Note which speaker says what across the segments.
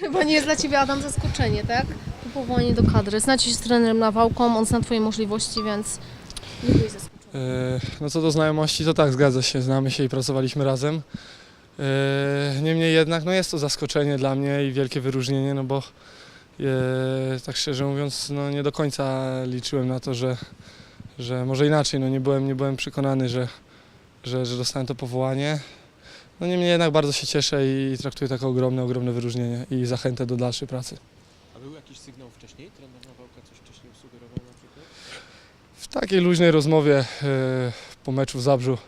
Speaker 1: Chyba nie jest dla Ciebie, Adam, zaskoczenie, tak? To powołanie do kadry. Znacie się z trenerem Nawałką, on zna Twoje możliwości, więc nie byłeś zaskoczony.
Speaker 2: E, No co do znajomości, to tak, zgadza się, znamy się i pracowaliśmy razem. E, Niemniej jednak, no jest to zaskoczenie dla mnie i wielkie wyróżnienie, no bo e, tak szczerze mówiąc, no nie do końca liczyłem na to, że, że może inaczej, no nie byłem, nie byłem przekonany, że, że, że dostałem to powołanie. No niemniej jednak bardzo się cieszę i traktuję to jako ogromne, ogromne wyróżnienie i zachętę do dalszej pracy.
Speaker 3: A był jakiś sygnał wcześniej? Trener Nawałka coś wcześniej sugerował na przykład?
Speaker 2: W takiej luźnej rozmowie e, po meczu w Zabrzu,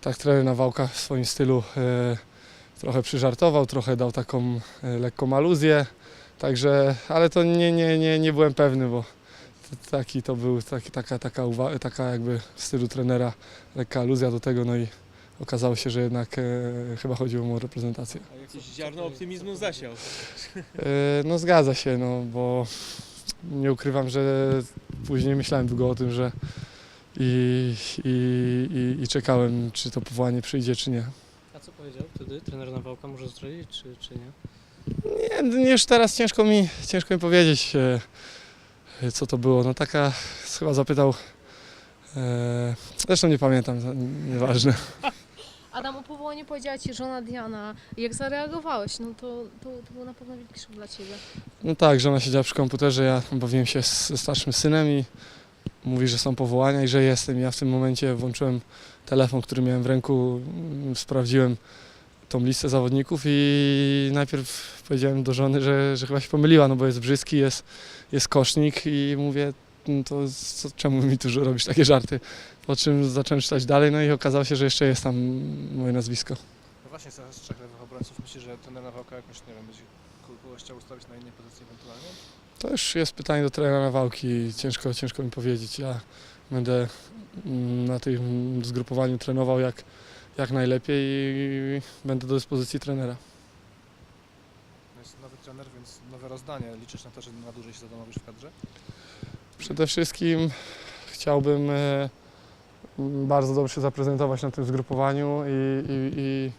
Speaker 2: tak trener Nawałka w swoim stylu e, trochę przyżartował, trochę dał taką e, lekką aluzję, także, ale to nie, nie, nie, nie byłem pewny, bo taki to był, taki, taka, taka, taka jakby w stylu trenera lekka aluzja do tego, no i okazało się, że jednak e, chyba chodziło mu o reprezentację.
Speaker 3: A jakieś ziarno optymizmu zasiał.
Speaker 2: E, No zgadza się, no bo nie ukrywam, że później myślałem długo o tym, że i, i, i, i czekałem, czy to powołanie przyjdzie, czy nie.
Speaker 4: A co powiedział wtedy? Trener Nawałka może zdradzić, czy, czy nie?
Speaker 2: Nie, już teraz ciężko mi, ciężko mi powiedzieć, e, co to było. No taka, chyba zapytał, e, zresztą nie pamiętam, nieważne.
Speaker 1: Adam, o powołaniu powiedziała Ci żona Diana. Jak zareagowałeś? No to, to, to był na pewno wielki szok dla Ciebie.
Speaker 2: No tak, żona siedziała przy komputerze, ja bawiłem się z- ze starszym synem i mówi, że są powołania i że jestem. Ja w tym momencie włączyłem telefon, który miałem w ręku, mm, sprawdziłem tą listę zawodników i najpierw powiedziałem do żony, że, że chyba się pomyliła, no bo jest Brzyski, jest, jest Kosznik i mówię, "No to co, czemu mi tu robisz takie żarty? Po czym zacząłem czytać dalej, no i okazało się, że jeszcze jest tam moje nazwisko.
Speaker 5: No właśnie, z trzech lewych obrońców myślisz, że trener Nawałka jakoś, nie wiem, będzie kogoś chciał ustawić na innej pozycji ewentualnie?
Speaker 2: To już jest pytanie do trenera Nawałki. Ciężko, ciężko mi powiedzieć. Ja będę mm, na tym zgrupowaniu trenował jak, jak najlepiej i będę do dyspozycji trenera.
Speaker 5: To jest nowy trener, więc nowe rozdanie. Liczysz na to, że na dłużej się zadomowisz w kadrze?
Speaker 2: Przede wszystkim chciałbym e, bardzo dobrze się zaprezentować na tym zgrupowaniu i, i, i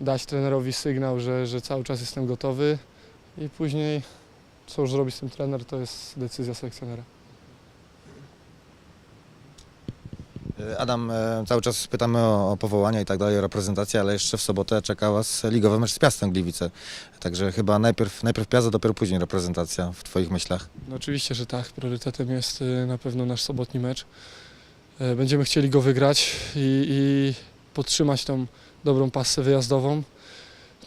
Speaker 2: dać trenerowi sygnał, że, że cały czas jestem gotowy i później co już zrobi z tym trener, to jest decyzja selekcjonera.
Speaker 6: Adam, e, cały czas pytamy o, powołania i tak dalej, o reprezentację, ale jeszcze w sobotę czeka Was ligowy mecz z Piastem Gliwice. Także chyba najpierw, najpierw Piast, a dopiero później reprezentacja w Twoich myślach.
Speaker 2: No oczywiście, że tak. Priorytetem jest y, na pewno nasz sobotni mecz. E, Będziemy chcieli go wygrać i, i podtrzymać tą dobrą pasę wyjazdową.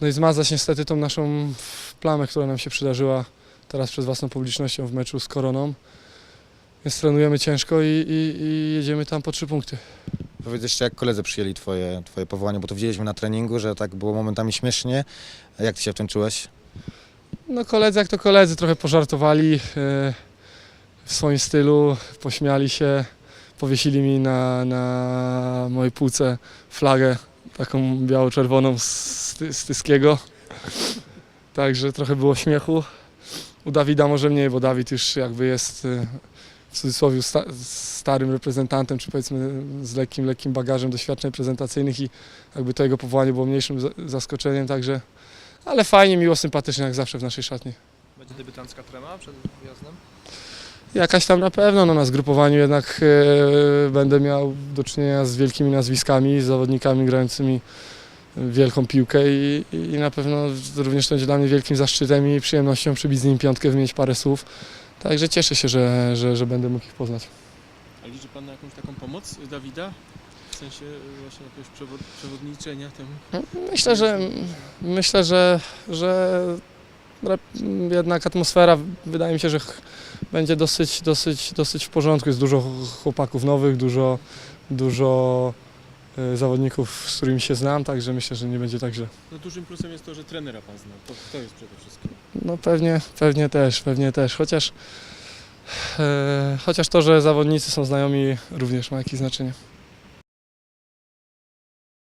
Speaker 2: No i zmazać niestety tą naszą plamę, która nam się przydarzyła teraz przed własną publicznością w meczu z Koroną. Więc trenujemy ciężko i, i, i jedziemy tam po trzy punkty.
Speaker 6: Powiedz jeszcze, jak koledzy przyjęli twoje, twoje powołanie, bo to widzieliśmy na treningu, że tak było momentami śmiesznie. A Jak Ty się w tym czułeś?
Speaker 2: No koledzy jak to koledzy, trochę pożartowali e, w swoim stylu, pośmiali się, powiesili mi na, na mojej półce flagę taką biało-czerwoną z, Ty- z Tyskiego. Także trochę było śmiechu. U Dawida może mniej, bo Dawid już jakby jest e, w cudzysłowie sta, starym reprezentantem, czy powiedzmy z lekkim, lekkim bagażem doświadczeń prezentacyjnych i jakby to jego powołanie było mniejszym za- zaskoczeniem, także ale fajnie, miło, sympatycznie jak zawsze w naszej szatni.
Speaker 5: Będzie debiutancka trema przed wyjazdem?
Speaker 2: Jakaś tam na pewno, no na zgrupowaniu jednak e, będę miał do czynienia z wielkimi nazwiskami, z zawodnikami grającymi wielką piłkę i, i na pewno również to będzie dla mnie wielkim zaszczytem i przyjemnością przybić z nimi piątkę, wymienić parę słów. Także cieszę się, że, że, że będę mógł ich poznać.
Speaker 3: A liczy Pan na jakąś taką pomoc Dawida? W sensie y, właśnie jakiegoś przewod- przewodniczenia temu?
Speaker 2: Myślę, że myślę, że, że jednak atmosfera wydaje mi się, że będzie dosyć, dosyć, dosyć w porządku. Jest dużo ch- chłopaków nowych, dużo, dużo e, zawodników, z którymi się znam, także myślę, że nie będzie tak źle.
Speaker 3: No dużym plusem jest to, że trenera Pan zna. To, to jest przede wszystkim.
Speaker 2: No pewnie, pewnie też, pewnie też, chociaż, e, chociaż to, że zawodnicy są znajomi również ma jakieś znaczenie.